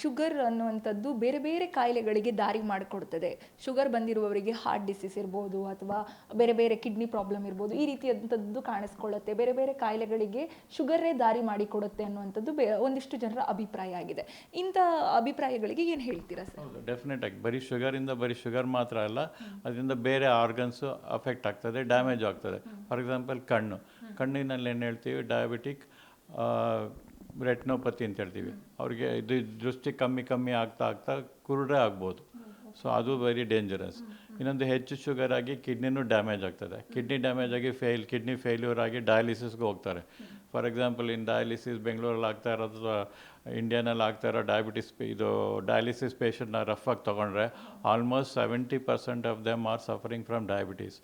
Sugar ಅನ್ನುವಂಥದ್ದು ಬೇರೆ ಬೇರೆ ಕಾಯಿಲೆಗಳಿಗೆ ದಾರಿ ಮಾಡಿಕೊಡ್ತದೆ. ಶುಗರ್ ಬಂದಿರುವವರಿಗೆ ಹಾರ್ಟ್ ಡಿಸೀಸ್ ಇರ್ಬೋದು ಅಥವಾ ಬೇರೆ ಬೇರೆ ಕಿಡ್ನಿ ಪ್ರಾಬ್ಲಮ್ ಇರ್ಬೋದು ಈ ರೀತಿಯಾದಂಥದ್ದು ಕಾಣಿಸ್ಕೊಳ್ಳುತ್ತೆ. ಬೇರೆ ಬೇರೆ ಕಾಯಿಲೆಗಳಿಗೆ ಶುಗರೇ ದಾರಿ ಮಾಡಿಕೊಡುತ್ತೆ ಅನ್ನುವಂಥದ್ದು ಬೇ ಒಂದಿಷ್ಟು ಜನರ ಅಭಿಪ್ರಾಯ ಆಗಿದೆ. ಇಂಥ ಅಭಿಪ್ರಾಯಗಳಿಗೆ ಏನು ಹೇಳ್ತೀರಾ ಸರ್? ಡೆಫಿನೆಟ್ ಆಗಿ. ಬರೀ ಶುಗರಿಂದ ಬರೀ ಶುಗರ್ ಮಾತ್ರ ಅಲ್ಲ ಅದರಿಂದ ಬೇರೆ ಆರ್ಗನ್ಸು ಅಫೆಕ್ಟ್ ಆಗ್ತದೆ ಡ್ಯಾಮೇಜ್ ಆಗ್ತದೆ. ಫಾರ್ ಎಕ್ಸಾಂಪಲ್ ಕಣ್ಣು. ಕಣ್ಣಿನಲ್ಲಿ ಏನು ಹೇಳ್ತೀವಿ? ಡಯಾಬಿಟಿಕ್ ರೆಟ್ನೋಪತಿ ಅಂತ ಹೇಳ್ತೀವಿ. ಅವ್ರಿಗೆ ಇದು ದೃಷ್ಟಿ ಕಮ್ಮಿ ಕಮ್ಮಿ ಆಗ್ತಾ ಆಗ್ತಾ ಕುರುಡೇ ಆಗ್ಬೋದು. ಸೊ ಅದು ವೆರಿ ಡೇಂಜರಸ್ ಇನ್ನೊಂದು ಹೆಚ್ಚು ಶುಗರ್ ಆಗಿ ಕಿಡ್ನಿನೂ ಡ್ಯಾಮೇಜ್ ಆಗ್ತದೆ. ಕಿಡ್ನಿ ಡ್ಯಾಮೇಜ್ ಆಗಿ ಫೇಲ್ ಕಿಡ್ನಿ ಫೇಲ್ಯೂರ್ ಆಗಿ ಡಯಾಲಿಸಿಸ್ಗೆ ಹೋಗ್ತಾರೆ. ಫಾರ್ ಎಕ್ಸಾಂಪಲ್ ಇನ್ ಡಯಾಲಿಸಿಸ್ ಬೆಂಗಳೂರಲ್ಲಿ ಆಗ್ತಾ ಇರೋದು ಇಂಡಿಯಾನಲ್ಲಿ ಆಗ್ತಾ ಇರೋ ಡಯಾಬಿಟಿಸ್ ಇದು ಡಯಾಲಿಸಿಸ್ ಪೇಷಂಟ್ನ ರಫ್ ಆಗಿ ತೊಗೊಂಡ್ರೆ almost seventy percent of them are suffering from diabetes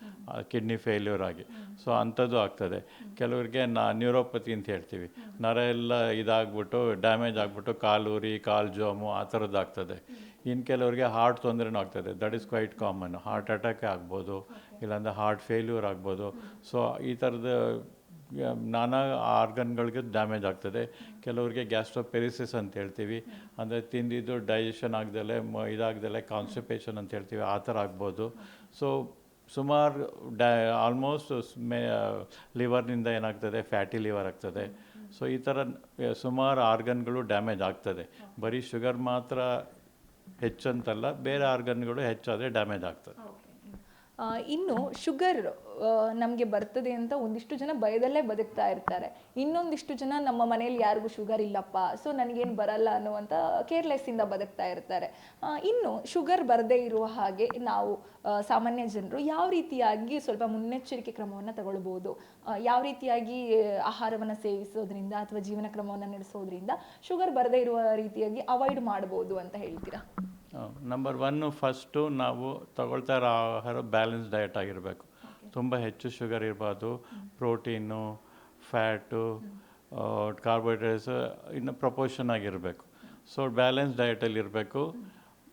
kidney failure ಆಗಿ. ಸೊ ಅಂಥದ್ದು ಆಗ್ತದೆ. ಕೆಲವರಿಗೆ ನಾ ನ್ಯೂರೋಪತಿ ಅಂತ ಹೇಳ್ತೀವಿ. ನರ ಎಲ್ಲ ಇದಾಗ್ಬಿಟ್ಟು ಡ್ಯಾಮೇಜ್ ಆಗಿಬಿಟ್ಟು ಕಾಲು ಉರಿ ಕಾಲು ಜೋಮು ಆ ಥರದ್ದು ಆಗ್ತದೆ. ಇನ್ನು ಕೆಲವರಿಗೆ ಹಾರ್ಟ್ ತೊಂದರೆನೂ ಆಗ್ತದೆ. That is quite common heart attack ಆಗ್ಬೋದು, ಇಲ್ಲಾಂದರೆ ಹಾರ್ಟ್ ಫೇಲ್ಯೂರ್ ಆಗ್ಬೋದು. ಸೊ ಈ ಥರದ ನಾನಾ ಆರ್ಗನ್ಗಳಿಗೆ ಡ್ಯಾಮೇಜ್ ಆಗ್ತದೆ. ಕೆಲವರಿಗೆ ಗ್ಯಾಸ್ಟ್ರೋಪೆರಿಸಿಸ್ ಅಂತ ಹೇಳ್ತೀವಿ. ಅಂದರೆ ತಿಂದಿದ್ದು ಡೈಜೆಷನ್ ಆಗ್ದಲೆ, ಮ, ಇದಾಗ್ದಲೆ, ಕಾನ್ಸ್ಟಿಪೇಷನ್ ಅಂತ ಹೇಳ್ತೀವಿ. ಆ ಥರ ಆಗ್ಬೋದು. ಸೊ, ಸುಮಾರು ಡ್ಯಾ, ಆಲ್ಮೋಸ್ಟ್ ಮೇ, ಲಿವರ್ನಿಂದ ಏನಾಗ್ತದೆ? ಫ್ಯಾಟಿ ಲಿವರ್ ಆಗ್ತದೆ. ಸೊ, ಈ ಥರ ಸುಮಾರು ಆರ್ಗನ್ಗಳು ಡ್ಯಾಮೇಜ್ ಆಗ್ತದೆ. ಬರೀ ಶುಗರ್ ಮಾತ್ರ ಹೆಚ್ಚಂತಲ್ಲ, ಬೇರೆ ಆರ್ಗನ್ಗಳು ಹೆಚ್ಚಾದರೆ ಡ್ಯಾಮೇಜ್ ಆಗ್ತದೆ. ಇನ್ನು ಶುಗರ್ ನಮಗೆ ಬರ್ತದೆ ಅಂತ ಒಂದಿಷ್ಟು ಜನ ಭಯದಲ್ಲೇ ಬದುಕ್ತಾ ಇರ್ತಾರೆ. ಇನ್ನೊಂದಿಷ್ಟು ಜನ ನಮ್ಮ ಮನೆಯಲ್ಲಿ ಯಾರಿಗೂ ಶುಗರ್ ಇಲ್ಲಪ್ಪ, ಸೊ ನನಗೇನು ಬರಲ್ಲ ಅನ್ನುವಂಥ ಕೇರ್ಲೆಸ್ಸಿಂದ ಬದುಕ್ತಾ ಇರ್ತಾರೆ. ಇನ್ನು ಶುಗರ್ ಬರದೇ ಇರುವ ಹಾಗೆ ನಾವು ಸಾಮಾನ್ಯ ಜನರು ಯಾವ ರೀತಿಯಾಗಿ ಸ್ವಲ್ಪ ಮುನ್ನೆಚ್ಚರಿಕೆ ಕ್ರಮವನ್ನು ತಗೊಳ್ಬೋದು? ಯಾವ ರೀತಿಯಾಗಿ ಆಹಾರವನ್ನು ಸೇವಿಸೋದ್ರಿಂದ ಅಥವಾ ಜೀವನ ಕ್ರಮವನ್ನು ನಡೆಸೋದ್ರಿಂದ ಶುಗರ್ ಬರದೇ ಇರುವ ರೀತಿಯಾಗಿ ಅವಾಯ್ಡ್ ಮಾಡ್ಬೋದು ಅಂತ ಹೇಳ್ತೀರಾ? ನಂಬರ್ ಒನ್ನು ಫಸ್ಟು ನಾವು ತಗೊಳ್ತಾ ಇರೋ ಆಹಾರ ಬ್ಯಾಲೆನ್ಸ್ ಡಯಟ್ ಆಗಿರಬೇಕು. ತುಂಬ ಹೆಚ್ಚು ಶುಗರ್ ಇರಬಾರ್ದು. ಪ್ರೋಟೀನು ಫ್ಯಾಟು ಕಾರ್ಬೋಹೈಡ್ರೇಟ್ಸ್ ಇನ್ನು ಪ್ರಪೋರ್ಷನ್ ಆಗಿರಬೇಕು. ಸೊ ಬ್ಯಾಲೆನ್ಸ್ ಡಯಟಲ್ಲಿ ಇರಬೇಕು.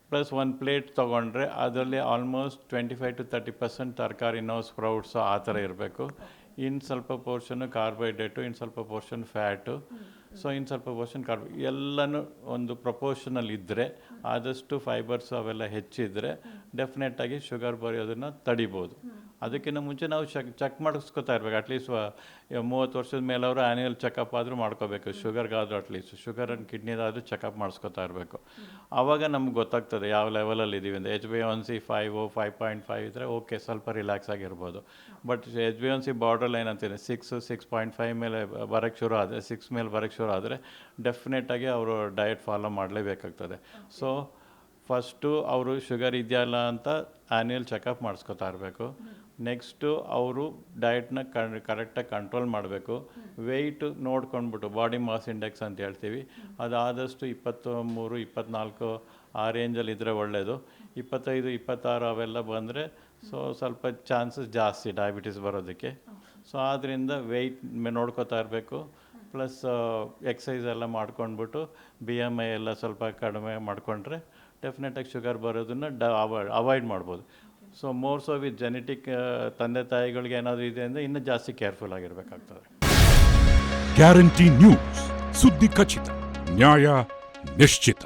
ಪ್ಲಸ್ ಒಂದು ಪ್ಲೇಟ್ ತೊಗೊಂಡ್ರೆ ಅದರಲ್ಲಿ almost twenty five to thirty percent ತರಕಾರಿನೋ sprouts ಆ ಥರ ಇರಬೇಕು. ಇನ್ನು ಸ್ವಲ್ಪ ಪೋರ್ಷನ್ ಕಾರ್ಬೋಹೈಡ್ರೇಟು ಇನ್ನು ಸ್ವಲ್ಪ ಪೋರ್ಷನ್ ಫ್ಯಾಟು ಸೊ ಇನ್ನು ಸ್ವಲ್ಪ ಪೋರ್ಷನ್ ಕಾರ್ಬೋ ಎಲ್ಲನೂ ಒಂದು ಪ್ರಪೋರ್ಷನಲ್ಲಿ ಇದ್ದರೆ ಆದಷ್ಟು ಫೈಬರ್ಸ್ ಅವೆಲ್ಲ ಹೆಚ್ಚಿದ್ರೆ ಡೆಫಿನೆಟಾಗಿ ಶುಗರ್ ಬರೆಯೋದನ್ನು ತಡಿಬೋದು. ಅದಕ್ಕಿಂತ ಮುಂಚೆ ನಾವು ಚೆಕ್ ಚೆಕ್ ಮಾಡಿಸ್ಕೊತಾ ಇರ್ಬೇಕು. ಅಟ್ಲೀಸ್ಟ್ ಮೂವತ್ತು ವರ್ಷದ ಮೇಲೆ ಅವರು ಆ್ಯನ್ಯಲ್ ಚೆಕಪ್ ಆದರೂ ಮಾಡ್ಕೋಬೇಕು ಶುಗರ್ಗಾದರೂ ಅಟ್ಲೀಸ್ಟ್ ಶುಗರ್ ಆ್ಯಂಡ್ ಕಿಡ್ನಿದಾದರೂ ಚೆಕಪ್ ಮಾಡಿಸ್ಕೊತಾ ಇರಬೇಕು. ಆವಾಗ ನಮ್ಗೆ ಗೊತ್ತಾಗ್ತದೆ ಯಾವ ಲೆವೆಲಲ್ಲಿ ಇದ್ದೀವಿ ಅಂತ. H B one C five five point five ಇದ್ದರೆ ಓಕೆ ಸ್ವಲ್ಪ ರಿಲ್ಯಾಕ್ಸ್ ಆಗಿರ್ಬೋದು. But H B one C borderline ಅಂತೀನಿ ಸಿಕ್ಸ್ ಸಿಕ್ಸ್ ಪಾಯಿಂಟ್ ಫೈವ್ ಮೇಲೆ ಬರೋಕ್ಕೆ ಶುರು ಆದರೆ ಸಿಕ್ಸ್ ಮೇಲೆ ಬರೋಕ್ಕೆ ಶುರು ಆದರೆ ಡೆಫಿನೆಟಾಗಿ ಅವರು ಡಯಟ್ ಫಾಲೋ ಮಾಡಲೇಬೇಕಾಗ್ತದೆ. ಸೊ ಫಸ್ಟು ಅವರು ಶುಗರ್ ಇದೆಯಲ್ಲ ಅಂತ ಆ್ಯನ್ಯಲ್ ಚೆಕಪ್ ಮಾಡಿಸ್ಕೊತಾ ಇರಬೇಕು. ನೆಕ್ಸ್ಟು ಅವರು ಡಯಟ್ನ ಕ ಕರೆಕ್ಟಾಗಿ ಕಂಟ್ರೋಲ್ ಮಾಡಬೇಕು. ವೆಯ್ಟ್ ನೋಡ್ಕೊಂಡ್ಬಿಟ್ಟು ಬಾಡಿ ಮಾಸ್ ಇಂಡೆಕ್ಸ್ ಅಂತ ಹೇಳ್ತೀವಿ. ಅದಾದಷ್ಟು ಇಪ್ಪತ್ತು ಮೂರು ಇಪ್ಪತ್ತ್ನಾಲ್ಕು ಆ ರೇಂಜಲ್ಲಿ ಇದ್ದರೆ ಒಳ್ಳೆಯದು ಇಪ್ಪತ್ತೈದು ಇಪ್ಪತ್ತಾರು ಅವೆಲ್ಲ ಬಂದರೆ ಸೊ ಸ್ವಲ್ಪ ಚಾನ್ಸಸ್ ಜಾಸ್ತಿ ಡಯಾಬಿಟೀಸ್ ಬರೋದಕ್ಕೆ. ಸೊ ಆದ್ದರಿಂದ ವೆಯ್ಟ್ ನೋಡ್ಕೋತಾ ಇರಬೇಕು. ಪ್ಲಸ್ ಎಕ್ಸಸೈಸ್ ಎಲ್ಲ ಮಾಡ್ಕೊಂಡ್ಬಿಟ್ಟು ಬಿ ಎಂ ಐ ಎಲ್ಲ ಸ್ವಲ್ಪ ಕಡಿಮೆ ಮಾಡಿಕೊಂಡ್ರೆ ಡೆಫಿನೆಟಾಗಿ ಶುಗರ್ ಬರೋದನ್ನು ಡ ಅವಾಯ್ಡ್ ಅವಾಯ್ಡ್ ಮಾಡ್ಬೋದು. So more so with genetic ತಂದೆ ತಾಯಿಗಳಿಗೆ ಏನಾದರೂ ಇದೆ ಅಂದರೆ ಇನ್ನೂ ಜಾಸ್ತಿ ಕೇರ್ಫುಲ್ ಆಗಿರಬೇಕಾಗ್ತದೆ. ಗ್ಯಾರಂಟಿ ನ್ಯೂಸ್ ಸುದ್ದಿ ಖಚಿತ ನ್ಯಾಯ ನಿಶ್ಚಿತ